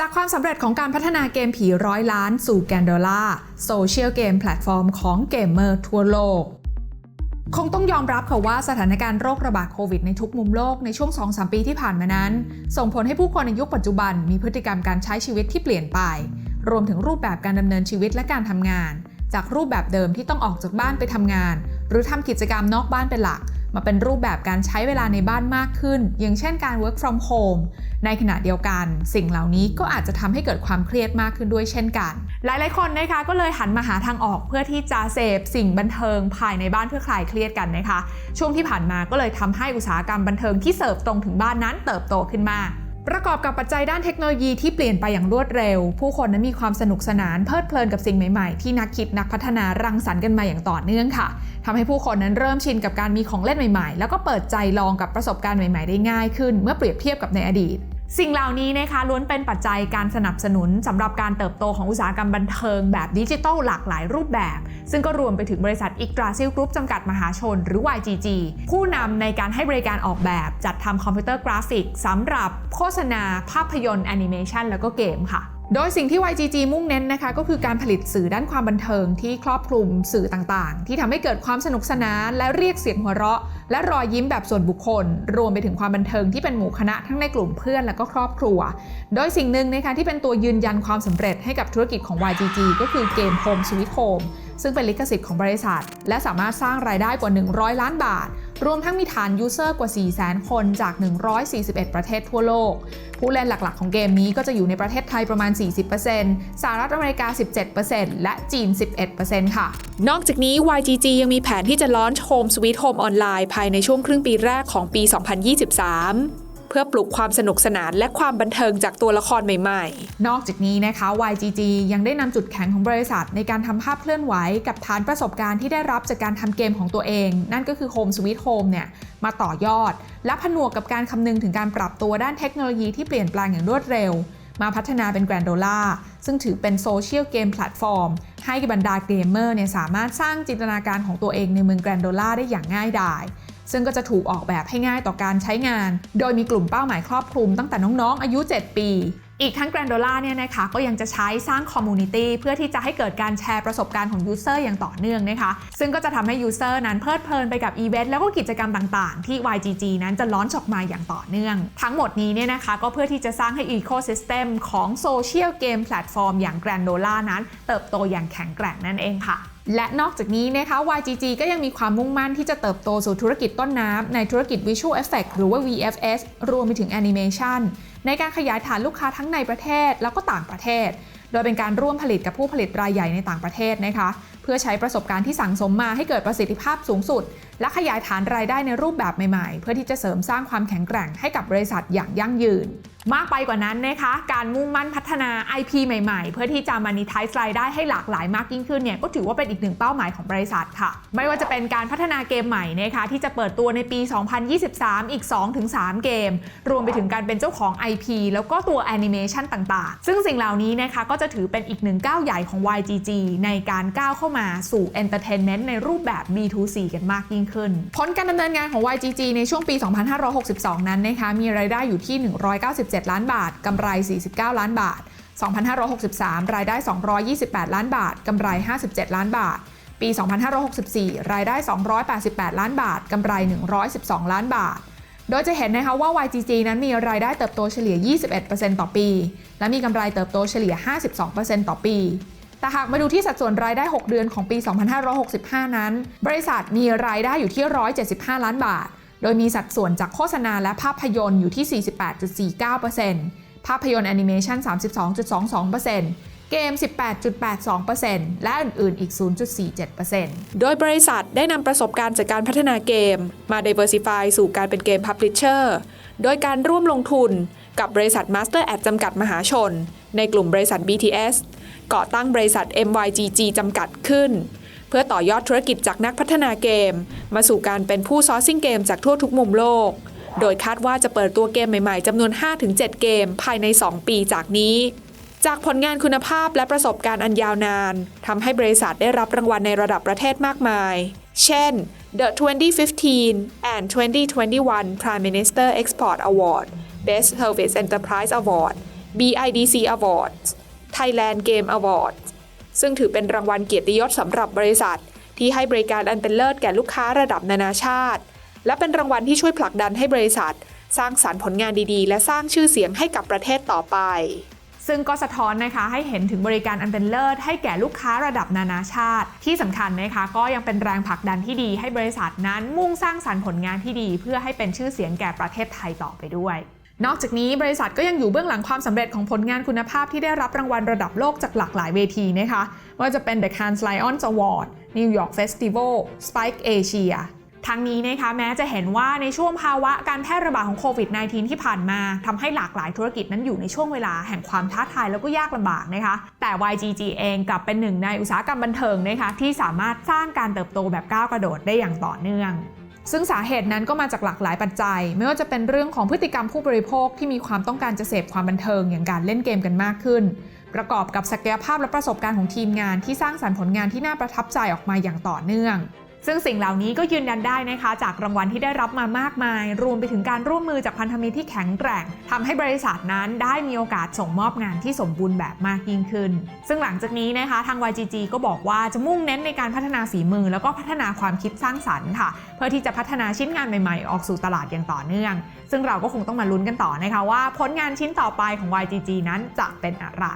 จากความสำเร็จของการพัฒนาเกมผีร้อยล้านสู่แกนโดล่าโซเชียลเกมแพลตฟอร์มของเกมเมอร์ทั่วโลกคงต้องยอมรับค่ะว่าสถานการณ์โรคระบาดโควิดในทุกมุมโลกในช่วง 2-3 ปีที่ผ่านมานั้น ส่งผลให้ผู้คนในยุคปัจจุบันมีพฤติกรรมการใช้ชีวิตที่เปลี่ยนไป รวมถึงรูปแบบการดำเนินชีวิตและการทำงาน จากรูปแบบเดิมที่ต้องออกจากบ้านไปทำงาน หรือทำกิจกรรมนอกบ้านเป็นหลัก มาเป็นรูปแบบการใช้เวลาในบ้านมากขึ้น อย่างเช่นการ work from home ในขณะเดียวกัน สิ่งเหล่านี้ก็อาจจะทำให้เกิดความเครียดมากขึ้นด้วยเช่นกัน หลาย ๆ คนนะคะก็เลยหันมาหาทางออกเพื่อที่จะเสพสิ่งบันเทิงภายในบ้านเพื่อคลายเครียดกันนะคะ ช่วงที่ผ่านมาก็เลยทำให้อุตสาหกรรมบันเทิงที่เสิร์ฟตรงถึงบ้านนั้นเติบโตขึ้นมา ประกอบกับปัจจัยด้านเทคโนโลยีที่เปลี่ยนไปอย่างรวดเร็ว ผู้คนนั้นมีความสนุกสนานเพลิดเพลินกับสิ่งใหม่ๆ ที่นักคิดนักพัฒนารังสรรค์กันมาอย่างต่อเนื่องค่ะทำให้ผู้คนนั้นเริ่มชินกับการมีของเล่นใหม่ๆ แล้วก็เปิดใจลองกับประสบการณ์ใหม่ๆ ได้ง่ายขึ้น เมื่อเปรียบเทียบกับในอดีต สิ่งเหล่านี้นะคะล้วนเป็นปัจจัยการสนับสนุนสำหรับการเติบโตของอุตสาหกรรมบันเทิงแบบดิจิทัลหลากหลายรูปแบบ ซึ่งก็รวมไปถึงบริษัทอิกราซิลกรุ๊ปจำกัดมหาชนหรือ YGG ผู้นำในการให้บริการออกแบบ จัดทำคอมพิวเตอร์กราฟิกสำหรับโฆษณา ภาพยนตร์แอนิเมชันแล้วก็เกมค่ะ โดยสิ่งที่ YGG มุ่งเน้นนะคะก็คือการผลิตสื่อด้านความบันเทิงที่ครอบคลุมสื่อต่างๆ ที่ทำให้เกิดความสนุกสนานและเรียกเสียงหัวเราะ และรอยยิ้มแบบส่วนบุคคล รวมไปถึงความบันเทิงที่เป็นหมู่คณะทั้งในกลุ่มเพื่อนและก็ครอบครัว โดยสิ่งหนึ่งนะคะที่เป็นตัวยืนยันความสำเร็จให้กับธุรกิจของ YGG ก็คือเกม Home Sweet Home ซึ่งเป็นลิขสิทธิ์ของบริษัท และสามารถสร้างรายได้กว่า 100 ล้านบาท รวมทั้งมีฐานยูเซอร์กว่า 400,000 คนจาก 141 ประเทศทั่วโลก ผู้เล่นหลักๆ ของเกมนี้ก็จะอยู่ในประเทศไทยประมาณ 40%สหรัฐอเมริกา 17%และจีน 11%ค่ะ นอกจากนี้ YGG ยังมีแผนที่จะลอนช์ Home Sweet Home ออนไลน์ภายในช่วงครึ่งปีแรกของปี 2023 เพื่อปลุกความสนุกสนานและความบันเทิงจากตัวละครใหม่ๆ นอกจากนี้นะคะ YGG ยังได้นำจุดแข็งของบริษัท ในการทำภาพเคลื่อนไหวกับฐานประสบการณ์ที่ได้รับจากการทำเกมของตัวเอง นั่นก็คือ Home Sweet Home เนี่ยมาต่อยอด และผนวกกับการคำนึงถึงการปรับตัวด้านเทคโนโลยีที่เปลี่ยนแปลงอย่างรวดเร็ว มาพัฒนาเป็น Grandola ซึ่งถือเป็นโซเชียลเกมแพลตฟอร์มให้บรรดาเกมเมอร์เนี่ยสามารถสร้างจินตนาการของตัวเองในเมือง Grandola ได้อย่างง่ายดาย ซึ่งก็จะถูกออกแบบให้ง่ายต่อการใช้งาน โดยมีกลุ่มเป้าหมายครอบคลุมตั้งแต่น้องๆ อายุ 7 ปีอีกทั้ง Grandola เนี่ยนะคะก็ยังจะใช้สร้างคอมมูนิตี้เพื่อที่จะให้เกิดการแชร์ประสบการณ์ของยูเซอร์อย่างต่อเนื่องนะคะ ซึ่งก็จะทำให้ยูเซอร์นั้นเพลิดเพลินไปกับอีเวนต์แล้วก็กิจกรรมต่างๆ ที่ YGG นั้นจะล้อนออกมาอย่างต่อเนื่อง ทั้งหมดนี้เนี่ยนะคะก็เพื่อที่จะสร้างให้อีโคซิสเต็มของโซเชียลเกมแพลตฟอร์มอย่าง Grandola นั้น เติบโตอย่างแข็งแกร่งนั่นเองค่ะ และนอกจากนี้นะคะ YGG ก็ยังมีความมุ่งมั่นที่จะเติบโตสู่ธุรกิจต้นน้ำในธุรกิจ Visual Effect หรือว่า VFS รวมไปถึง Animation ในการขยายฐานลูกค้าทั้งในประเทศแล้วก็ต่างประเทศ โดยเป็นการร่วมผลิตกับผู้ผลิตรายใหญ่ในต่างประเทศนะคะ เพื่อใช้ประสบการณ์ที่สั่งสมมาให้เกิดประสิทธิภาพสูงสุด และขยายฐานรายได้ในรูปแบบใหม่ๆ เพื่อที่จะเสริมสร้างความแข็งแกร่งให้กับบริษัทอย่างยั่งยืน มากไปกว่านั้นนะคะการมุ่งมั่นพัฒนา IP ใหม่ๆ เพื่อที่จะมานิทายรายได้ให้หลากหลายมากยิ่งขึ้นเนี่ยก็ถือว่าเป็นอีกหนึ่งเป้าหมายของบริษัทค่ะ ไม่ว่าจะเป็นการพัฒนาเกมใหม่นะคะที่จะเปิดตัวในปี 2023 อีก 2-3 เกม รวมไปถึงการเป็นเจ้าของ IP แล้วก็ตัวแอนิเมชันต่างๆ ซึ่งสิ่งเหล่านี้นะคะก็จะถือเป็นอีกหนึ่งก้าวใหญ่ของ YGG ในการก้าวเข้ามาสู่ Entertainment ในรูปแบบ B2C กันมากยิ่งขึ้น ผลการดำเนินงานของ YGG ในช่วงปี 2562 นั้นนะคะมีรายได้อยู่ที่ 197 ล้านบาทกำไร 49 ล้านบาท 2563 รายได้ 228 ล้านบาท กำไร 57 ล้านบาท ปี 2564 รายได้ 288 ล้านบาท กำไร 112 ล้านบาทโดยจะเห็นนะคะว่า YGG นั้นมีรายได้เติบโตเฉลี่ย 21%ต่อปี และมีกำไรเติบโตเฉลี่ย 52%ต่อปี แต่หากมาดูที่สัดส่วนรายได้ 6 เดือนของปี 2565 นั้น บริษัทมีรายได้อยู่ที่ 175 ล้านบาท โดยมีสัดส่วนจากโฆษณาและภาพยนตร์อยู่ที่ 48.49%ภาพยนตร์แอนิเมชัน32.22%เกม 18.82%และอื่น ๆ อีก 0.47%โดยบริษัทได้นำประสบการณ์จากการพัฒนาเกม มา diversify สู่การเป็นเกม Publisher โดยการร่วมลงทุนกับบริษัท Master Ad จำกัดมหาชน ในกลุ่มบริษัท BTS ก่อตั้งบริษัท MYGG จำกัดขึ้น เพื่อต่อยอดธุรกิจจากนักพัฒนาเกม มาสู่การเป็นผู้ซอร์ซิ่งเกมจากทั่วทุกมุมโลก โดยคาดว่าจะเปิดตัวเกมใหม่ๆจำนวน 5-7 เกมภายใน 2 ปีจากนี้จากผลงานคุณภาพและประสบการณ์อันยาวนานทำให้บริษัทได้รับรางวัลในระดับประเทศมากมาย เช่น The 2015 and 2021 Prime Minister Export Award Best Service Enterprise Award BIDC Awards Thailand Game Awards ซึ่งถือเป็นรางวัลเกียรติยศสำหรับบริษัท ที่ให้บริการอันเป็นเลิศแก่ลูกค้าระดับนานาชาติ และเป็นรางวัลที่ช่วยผลักดันให้บริษัท สร้างสารรค์ผลงานดีๆ และสร้างชื่อเสียงให้กับประเทศต่อไป ซึ่งก็สะท้อนนะคะให้เห็นถึงบริการอันเป็นเลิศให้แก่ลูกค้าระดับนานาชาติ ที่สำคัญนะคะก็ยังเป็นแรงผลักดันที่ดีให้บริษัทนั้นมุ่งสร้างสรรค์ผลงานที่ดี เพื่อให้เป็นชื่อเสียงแก่ประเทศไทยต่อไปด้วย นอกจากนี้บริษัทก็ยังอยู่เบื้องหลังความสำเร็จของผลงานคุณภาพที่ได้รับรางวัลระดับโลกจากหลากหลายเวทีนะคะไม่ว่าจะเป็น The Cannes Lions Award New York Festival Spike Asia ทั้งนี้นะคะแม้จะเห็นว่าในช่วงภาวะการแพร่ระบาดของโควิด -19 ที่ผ่านมาทำให้หลากหลายธุรกิจนั้นอยู่ในช่วงเวลาแห่งความท้าทายแล้วก็ยากลำบากนะคะ แต่ YGG เองกลับเป็นหนึ่งในอุตสาหกรรมบันเทิงนะคะที่สามารถสร้างการเติบโตแบบก้าวกระโดดได้อย่างต่อเนื่อง ซึ่งสาเหตุนั้นก็มาจากหลากหลายปัจจัย ไม่ว่าจะเป็นเรื่องของพฤติกรรมผู้บริโภคที่มีความต้องการจะเสพความบันเทิงอย่างการเล่นเกมกันมากขึ้น ประกอบกับศักยภาพและประสบการณ์ของทีมงานที่สร้างสรรค์ผลงานที่น่าประทับใจออกมาอย่างต่อเนื่อง ซึ่งสิ่งเหล่านี้ก็ยืนยันได้นะคะ จากรางวัลที่ได้รับมามากมาย รวมไปถึงการร่วมมือจากพันธมิตรที่แข็งแกร่งทำให้บริษัทนั้นได้มีโอกาสส่งมอบงานที่สมบูรณ์แบบมากยิ่งขึ้น ซึ่งหลังจากนี้นะคะทาง YGG ก็บอกว่าจะมุ่งเน้นในการพัฒนาฝีมือ แล้วก็พัฒนาความคิดสร้างสรรค์ค่ะ เพื่อที่จะพัฒนาชิ้นงานใหม่ๆ ออกสู่ตลาดอย่างต่อเนื่อง ซึ่งเราก็คงต้องมาลุ้นกันต่อนะคะว่าผลงานชิ้นต่อไปของ YGG นั้นจะเป็นอะไร